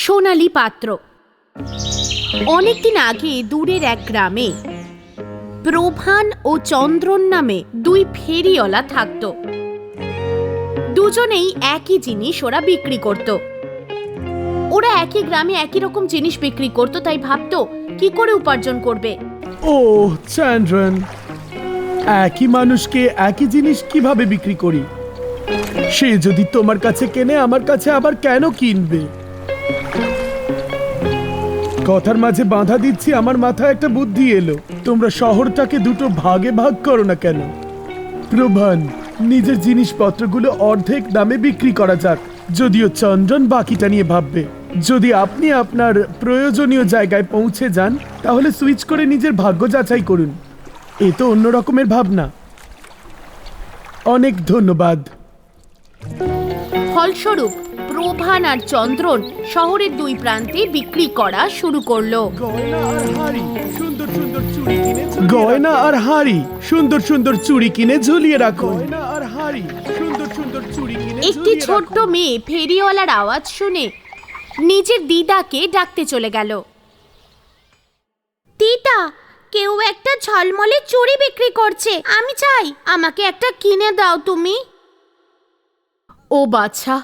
সোনালি পাত্র। অনেকদিন আগে দূরের এক গ্রামে প্রভান ও চন্দ্রন নামে দুই ফেরিওয়ালা থাকত। দুজনেই একই জিনিস ওরা বিক্রি করত। ওরা একই গ্রামে একই রকম জিনিস বিক্রি করত, তাই ভাবতো, কি করে উপার্জন করবে? ও, চন্দ্রন, একই মানুষকে একই জিনিস কীভাবে বিক্রি করি? সে যদি তোমার কাছে কেনে, আমার কাছে আবার কেন কিনবে? কথার মাঝে বাঁধা দিচ্ছি, আমার মাথায় একটা বুদ্ধি এলো। তোমরা শহরটাকে দুটো ভাগে ভাগ করো না কেন? প্রভান, নিজের জিনিসপত্রগুলো অর্ধেক দামে বিক্রি করা যাক। যদিও চন্দ্রন বাকিটা নিয়ে ভাববে। যদি আপনি আপনার প্রয়োজনীয় জায়গায় পৌঁছে যান, তাহলে সুইচ করে নিজের ভাগ্য যাচাই করুন। এ তো অন্য রকমের ভাবনা। অনেক ধন্যবাদ। ফলস্বরূপ প্রভান আর চন্দ্রন শহরের দুই প্রান্তে বিক্রি করা শুরু করল। গয়না আর হাড়ি সুন্দর সুন্দর চুড়ি কিনে গয়না আর হাড়ি সুন্দর সুন্দর চুড়ি কিনে ঝুলিয়ে রাখো। আর হাড়ি সুন্দর সুন্দর চুড়ি কিনে একটি ছোট্ট মেয়ে ফেরিওয়ালার আওয়াজ শুনে নিজের দিদাকে ডাকতে চলে গেল। দিদা কেউ একটা ঝলমলে চুড়ি বিক্রি করছে। আমি চাই আমাকে একটা কিনে দাও তুমি। ও বাচ্চা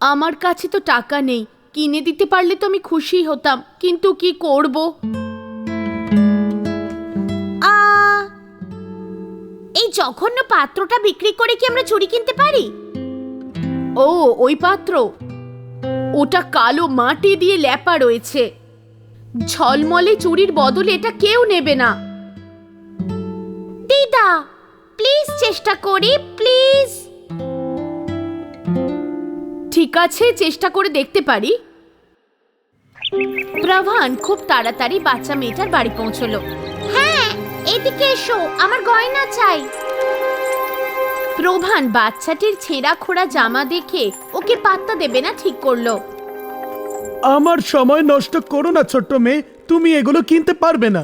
আমার কাছে তো টাকা নেই। কিনে দিতে পারলে তো আমি খুশি হতাম। কিন্তু কি করব? আ এই জঘন্য পাত্রটা বিক্রি করে কি আমরা চুরি কিনতে পারি? ও ওই পাত্র। ওটা কালো মাটি দিয়ে ল্যাপা রয়েছে। ঝলমলে চুরির বদলে এটা কেউ নেবে না। দিদা প্লিজ চেষ্টা করি প্লিজ ঠিক আছে চেষ্টা করে দেখতে পারি। প্রভান খুব তাড়াতাড়ি বাচ্চা মেয়েটার বাড়ি পৌঁছলো। হ্যাঁ এদিকে এসো আমার গয়না চাই। প্রভান বাচ্চাটির ছেঁড়া খোড়া জামা দেখে ওকে পাত্তা দেবে না ঠিক করল। আমার সময় নষ্ট করো না ছোট্ট মেয়ে তুমি এগুলো কিনতে পারবে না।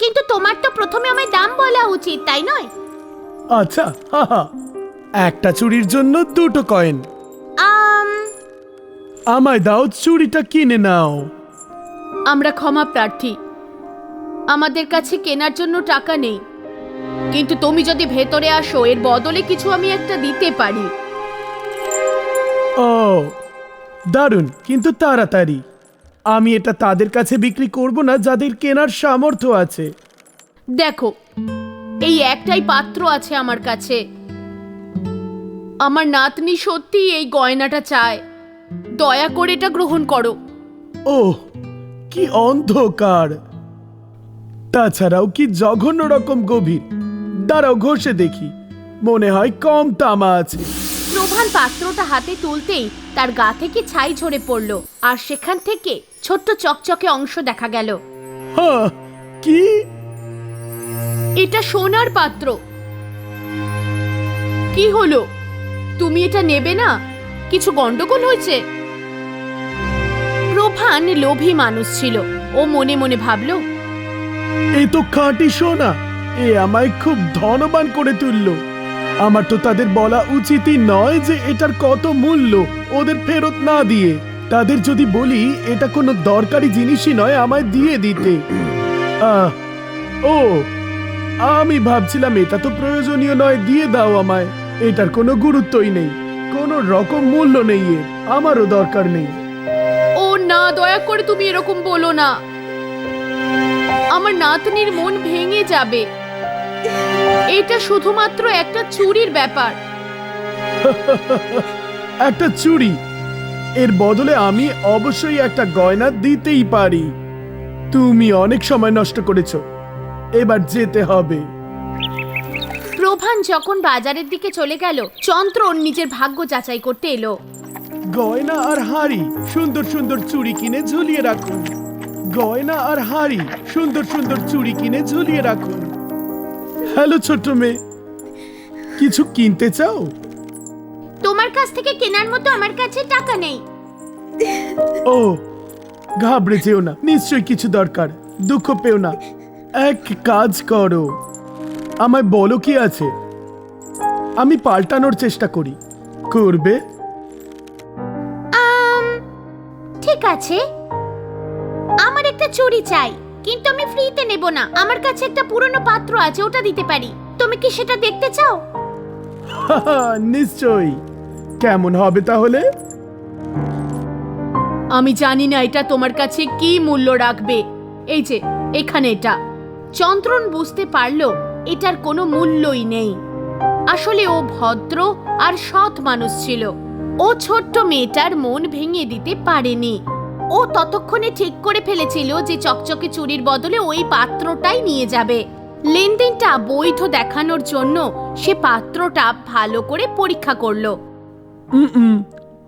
কিন্তু তোমার তো প্রথমে আমায় দাম বলা উচিত তাই নয়? আচ্ছা হাহা একটা চুরির জন্য দুটো কয়েন। আম, আমায় দাও চুড়িটা কিনে নাও। আমরা ক্ষমা প্রার্থী। আমাদের কাছে কেনার জন্য টাকা নেই। কিন্তু তুমি যদি ভেতরে আসো এর বদলে কিছু আমি একটা দিতে পারি। ও দারুণ কিন্তু তাড়াতাড়ি। আমি এটা তাদের কাছে বিক্রি করব না যাদের কেনার সামর্থ্য আছে। দেখো এই একটাই পাত্র আছে আমার কাছে। আমার নাতনি সত্যি এই গয়নাটা চায়। দয়া করে এটা গ্রহণ করো। ওহ কি অন্ধকার। তাছাড়াও কি জঘন্য রকম গভীর। দাঁড়াও ঘষে দেখি। মনে হয় কম তামা আছে। প্রধান পাত্রটা হাতে তুলতেই তার গা থেকে ছাই ঝরে পড়ল আর সেখান থেকে ছোট্ট চকচকে অংশ দেখা গেল। কি? এটা সোনার পাত্র। কি হলো? তুমি এটা নেবে না? কিছু গন্ডগোল হয়েছে? প্রভান লোভী মানুষ ছিল। ও মনে মনে ভাবলো, এ তো খাঁটি সোনা। এ আমায় খুব ধনবান করে তুললো। আমার তো তাদের বলা উচিতই নয় যে এটার কত মূল্য। ওদের ফেরত না দিয়ে। তাদের যদি বলি, এটা কোনো দরকারি জিনিসই নয় আমায় দিয়ে দিতে। ও, আমি ভাবছিলাম এটা তো প্রয়োজনীয় নয়, দিয়ে দাও আমায়। এটার কোনো গুরুত্বই নেই। কোনো রকম মূল্য নেই এর। আমারও দরকার নেই। ও না দয়া করে তুমি এরকম বলো না। আমার নাতনির মন ভেঙে যাবে। এটা শুধুমাত্র একটা চুরির ব্যাপার। একটা চুরি? এর বদলে আমি অবশ্যই একটা গয়না দিতেই পারি। তুমি অনেক সময় নষ্ট করেছ। এবার যেতে হবে। প্রভান যখন বাজারের দিকে চলে গেল চন্দ্র নিজের ভাগ্য যাচাই করতে এলো। গয়না আর হাড়ি সুন্দর সুন্দর চুড়ি কিনে ঝুলিয়ে রাখুন। গয়না আর হাড়ি সুন্দর সুন্দর চুড়ি কিনে ঝুলিয়ে রাখুন। হ্যালো ছোট্ট মেয়ে কিছু কিনতে চাও? তোমার কাছ থেকে কেনার মতো আমার কাছে টাকা নেই। ও ঘাবড়ে যেও না নিশ্চয়ই কিছু দরকার দুঃখ পেও না। এক কাজ করো। আমায় বলো কি আছে? আমি পাল্টানোর চেষ্টা করি। করবে? আম, ঠিক আছে। আমার একটা চুরি চাই কিন্তু আমি ফ্রিতে নেব না। আমার কাছে একটা পুরনো পাত্র আছে ওটা দিতে পারি। তুমি কি সেটা দেখতে চাও? নিশ্চয়ই। কেমন হবে তাহলে? আমি জানি না এটা তোমার কাছে কি মূল্য রাখবে। এই যে এখানে এটা। চন্দ্রন বুঝতে পারল এটার কোনো মূল্যই নেই। আসলে ও ভদ্র আর সৎ মানুষ ছিল। ও ছোট্ট মেয়েটার মন ভেঙে দিতে পারেনি। ও ততক্ষণে ঠিক করে ফেলেছিল যে চকচকে চুরির বদলে ওই পাত্রটাই নিয়ে যাবে। লেনদেনটা বৈধ দেখানোর জন্য সে পাত্রটা ভালো করে পরীক্ষা করল।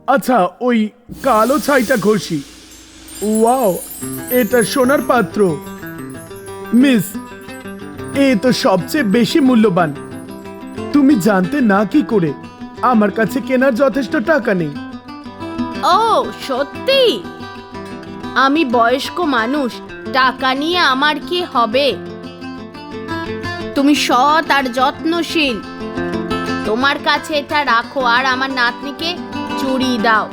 আচ্ছা ওই কালো ছাইটা ঘষি। ওয়াও, এটা সোনার পাত্র। মিস এ তো সবচেয়ে বেশি মূল্যবান। তুমি জানতে না কি করে আমার কাছে কেনার যথেষ্ট টাকা নেই। ও সত্যি? আমি বয়স্ক মানুষ টাকা নিয়ে আমার কি হবে? তুমি সৎ আর যত্নশীল। তোমার কাছে এটা রাখো আর আমার নাতনিকে চুরি দাও।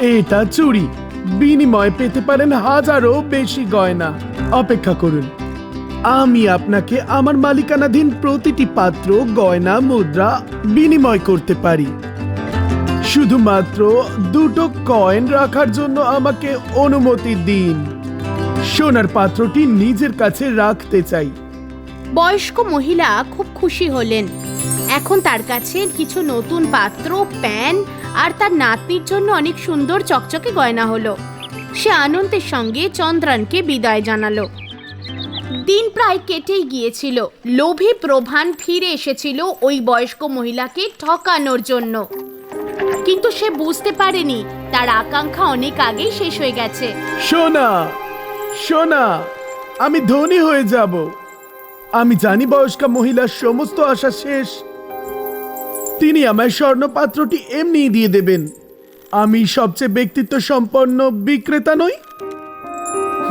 এটা চুরি। বিনিময় পেতে পারেন হাজারো বেশি গয়না। অপেক্ষা করুন। আমি আপনাকে আমার মালিকানাধীন প্রতিটি পাত্র, গয়না, মুদ্রা বিনিময় করতে পারি। শুধুমাত্র দুটো কয়েন রাখার জন্য আমাকে অনুমতি দিন। সোনার পাত্রটি নিজের কাছে রাখতে চাই। বয়স্ক মহিলা খুব খুশি হলেন। এখন তার কাছে কিছু নতুন পাত্র, প্যান আর তার নাতনির জন্য অনেক সুন্দর চকচকে গয়না হলো। সে আনন্দের সঙ্গে চন্দ্রানকে বিদায় জানালো। দিন প্রায় কেটেই গিয়েছিল। লোভী প্রভান ফিরে এসেছিল ওই বয়স্ক মহিলাকে ঠকানোর জন্য। কিন্তু সে বুঝতে পারেনি, তার আকাঙ্ক্ষা অনেক আগেই শেষ হয়ে গেছে। সোনা সোনা, আমি ধনী হয়ে যাব। আমি জানি বয়স্কা মহিলার সমস্ত আশা শেষ। তিনি আমায় স্বর্ণপাত্রটি এমনি দিয়ে দেবেন। আমি সবচেয়ে ব্যক্তিত্ব সম্পন্ন বিক্রেতা নই?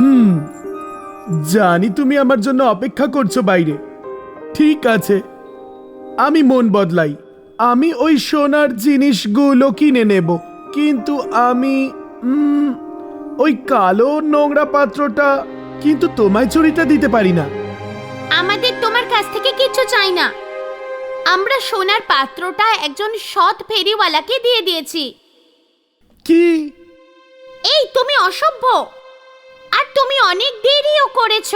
হুম জানি তুমি আমার জন্য অপেক্ষা করছ বাইরে। ঠিক আছে। আমি মন বদলাই। আমি ওই সোনার জিনিসগুলো কিনে নেব। কিন্তু আমি ওই কালো নোংরা পাত্রটা কিন্তু তোমায় চুরিটা দিতে পারি না। আমাদের তোমার কাছ থেকে কিছু চাই না। আমরা সোনার পাত্রটা একজন সৎ ফেরিওয়ালাকে দিয়ে দিয়েছি। কি? এই তুমি অসভ্য। আর তুমি অনেক দেরিও করেছ।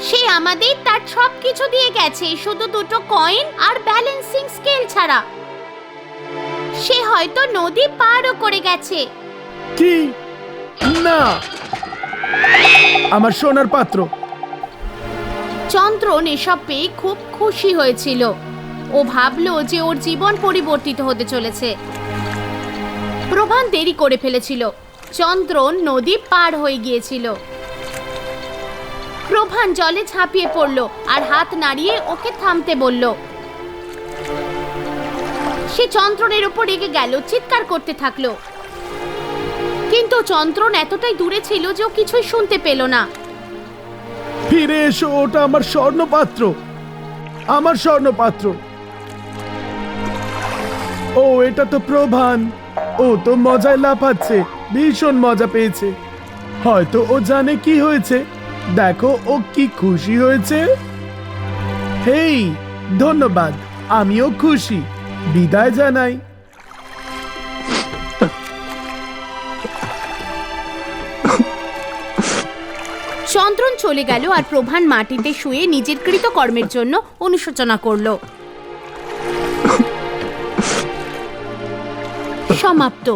সে আমাদের তার সব কিছু দিয়ে গেছে শুধু দুটো কয়েন আর ব্যালেন্সিং স্কেল ছাড়া। সে হয়তো নদী পারও করে গেছে। কি? না! আমার সোনার পাত্র। চন্দ্রন এসব পেয়ে খুব খুশি হয়েছিল। ও ভাবলো যে ওর জীবন পরিবর্তিত হতে চলেছে। প্রভান দেরি করে ফেলেছিল। চন্দ্রন নদী পার হয়ে গিয়েছিল। প্রভান জলে ঝাঁপিয়ে পড়ল আর হাত নাড়িয়ে ওকে থামতে বলল, সে চন্দ্রনের উপর রেগে গেল, চিৎকার করতে থাকল। কিন্তু চন্দ্রন এতটাই দূরে ছিল যে ও কিছুই শুনতে পেল না। ফিরে এসো, ওটা আমার স্বর্ণ পাত্র আমার স্বর্ণ পাত্র ও, এটা তো প্রভান। ও তো মজায় লাফাচ্ছে, ভীষণ মজা পেয়েছে। হয়তো ও জানে কি হয়েছে। দেখো ও কি খুশি হয়েছে। হেই, ধন্যবাদ, আমিও খুশি। বিদায় জানাই। চন্দ্রন চলে গেল আর প্রভান মাটিতে শুয়ে নিজের কৃতকর্মের জন্য অনুশোচনা করল। সমাপ্ত।